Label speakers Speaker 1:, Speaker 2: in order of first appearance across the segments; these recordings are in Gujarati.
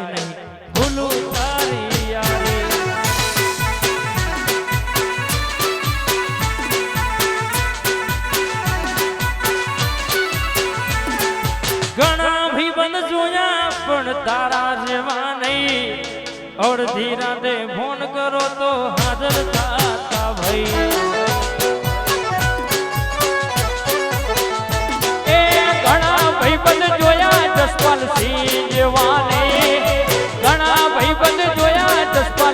Speaker 1: નહીં ભૂલું તારી યારે ઘણા ભી બંધ જોયા પણ તારા જેવા નહીં અડધી રાતે ફોન કરો તો હાજર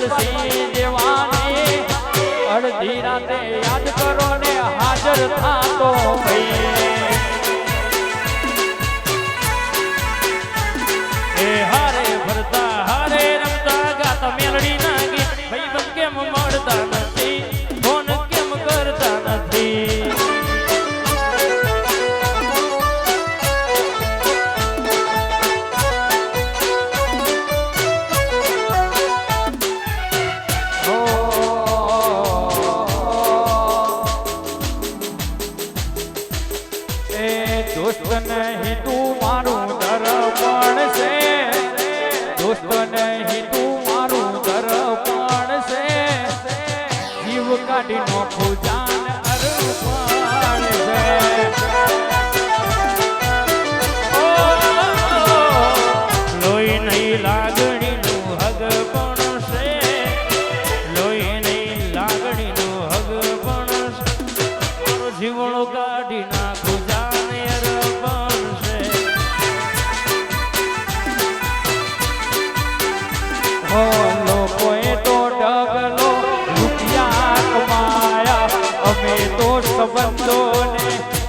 Speaker 1: જસપાલ સિંહ એ દોસ્ત મારું દર્પણ છે. દોસ્ત નહીં તું મારું દર્પણ છે. જીવ કાઢી નો જાન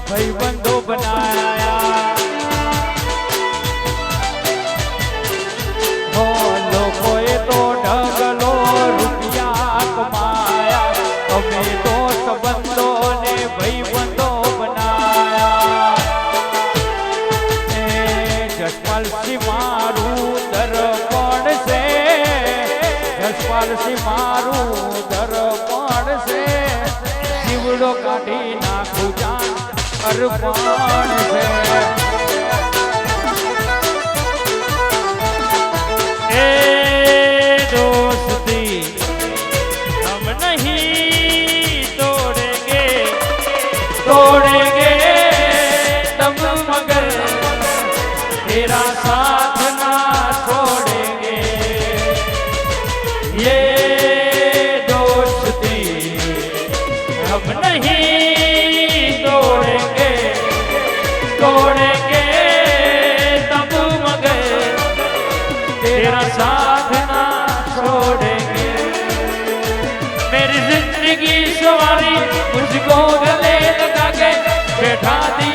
Speaker 1: સંબંધોને ભાઈબંધો બનાયા. હો લોકોએ તો ઢગલો રૂપિયા કમાયા. અમે તો સંબંધોને ભાઈબંધો બનાયા. એ જસપાલસિંહ મારું દર્પણ છે? જસપાલસિંહ મારું અર્પણ છે? सवारी मुझको गले लगा के बैठा दिया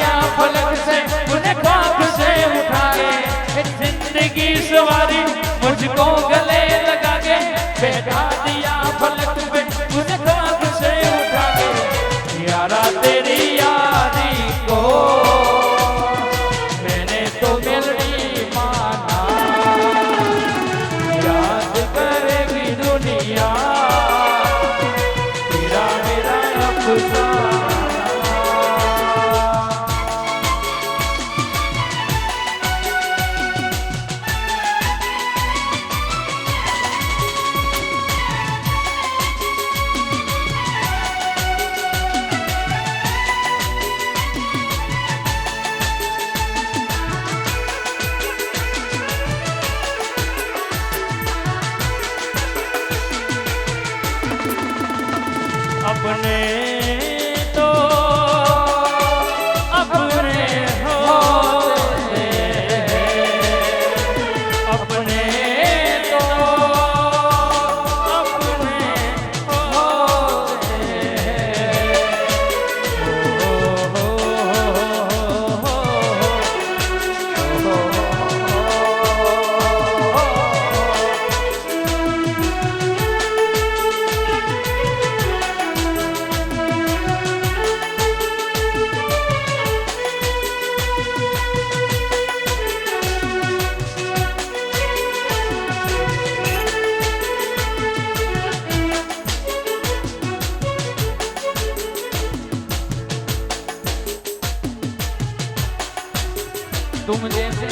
Speaker 1: तुम जैसे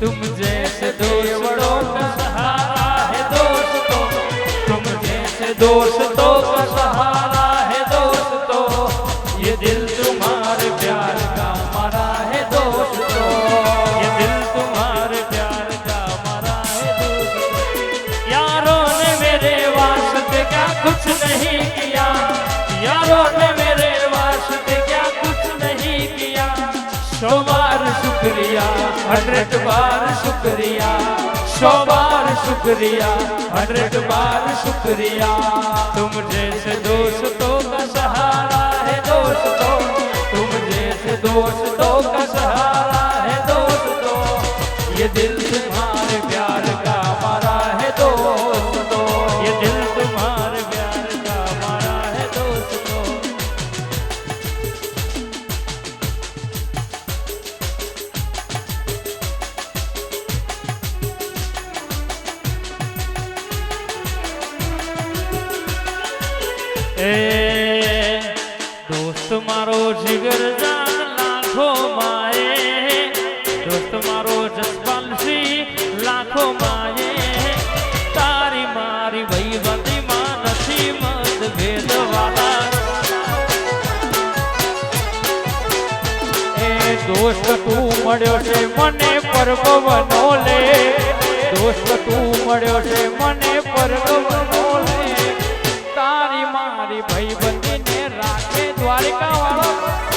Speaker 1: तुम जैसे देवड़ों का सहारा है दोस्तों तुम जैसे दोस्तों હંડ્રેડ બાર શુક્રિયા સો બાર શુક્રિયા હંડ્રેડ બાર શુક્રિયા તુમ જૈસે દોસ્તો કા સહારા હે દોસ્તો તુમ જૈસે દોસ્તો કા દોસ્ત મારો જીગર જાન લાખો માએ દોસ્ત મારો જસપાલસિંહ લાખો માએ તારી મારી ભાઈ માં નથી મત ભેદવાલા એ દોસ્ત તું મળ્યો છે મને પરગવનો લે. દોસ્ત તું મળ્યો છે મને પરગવનો લે. તારી ભાઈ બંધીને રાખે દ્વારિકા વાળો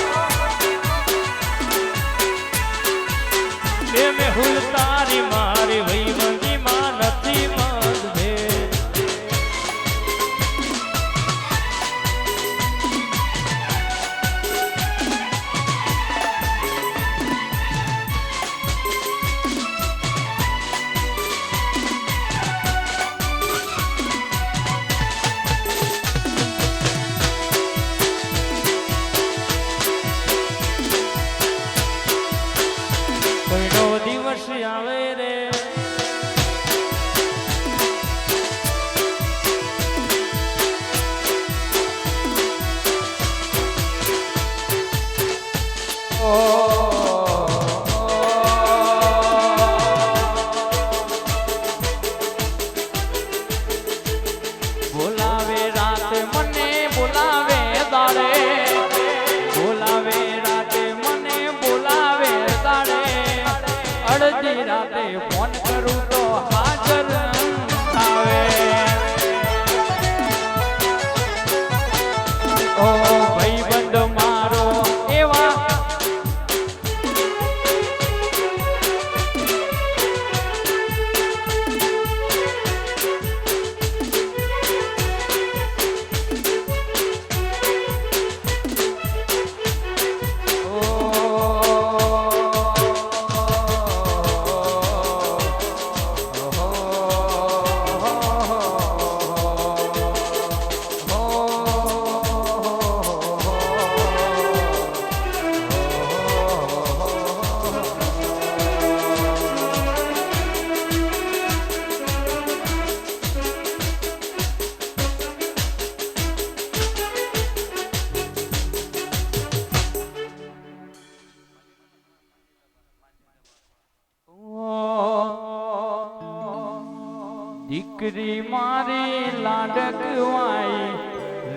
Speaker 1: દીકરી મારી લાડકવાઈ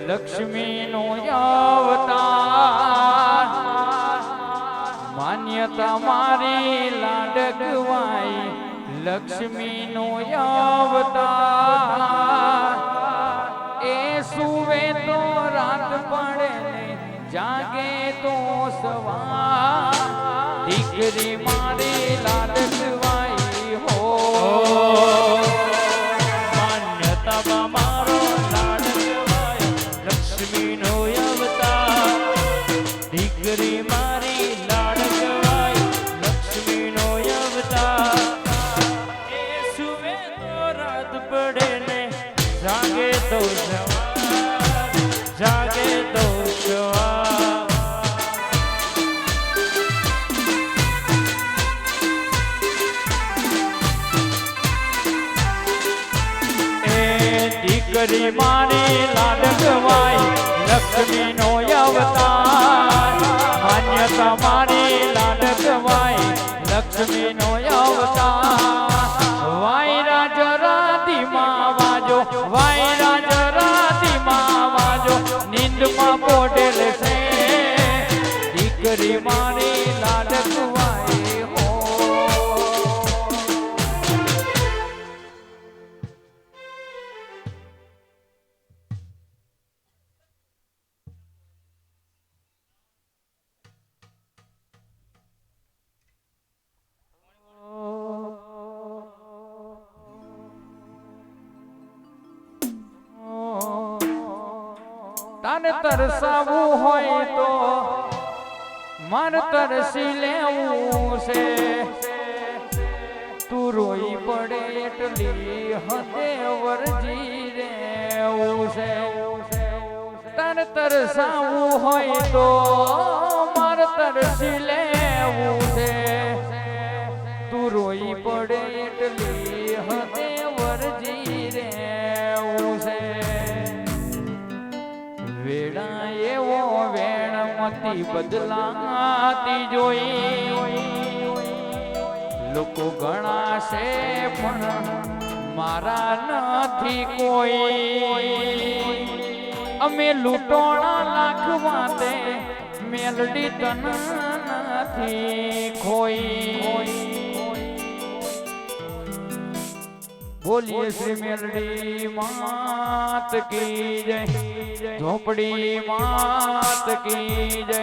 Speaker 1: લક્ષ્મી નો અવતાર. માન્યતા મારી લાડકવાઈ લક્ષ્મી નો અવતાર. એ સુવે તો રાત પડે જાગે તો સવાર. દીકરી દીકરી મારી તો રાત પડે ને જાગે તો જાગે તો સવાર મારી લાડકવાય લક્ષ્મી નો અવતાર. માન્યતા લાડક વાય લક્ષ્મી નો અવતાર. વાયરા જરાતી માં વાજો વાયરા જરાતી માં વાજો, નીંદમાં પોટેલ છે. દીકરી મારી
Speaker 2: તાને તરસાવું હોય તો માર તરસી લેવું છે. તું રોઈ પડે એટલી હદે વરજી રેવું છે. તન તરસાવું હોય તો માર તરસી લેવું છે. તું રોઈ પડે એટલી હદે વરજી મતી બદલાતી જોઈ. લોકો ઘણા છે પણ મારા નથી કોઈ. અમે લૂંટોણા લાખવા તે મેલડી તન નથી ખોઈ બોલીએ શ્રી મેલડી માત કી જય. ઝોપડી માત કી જય.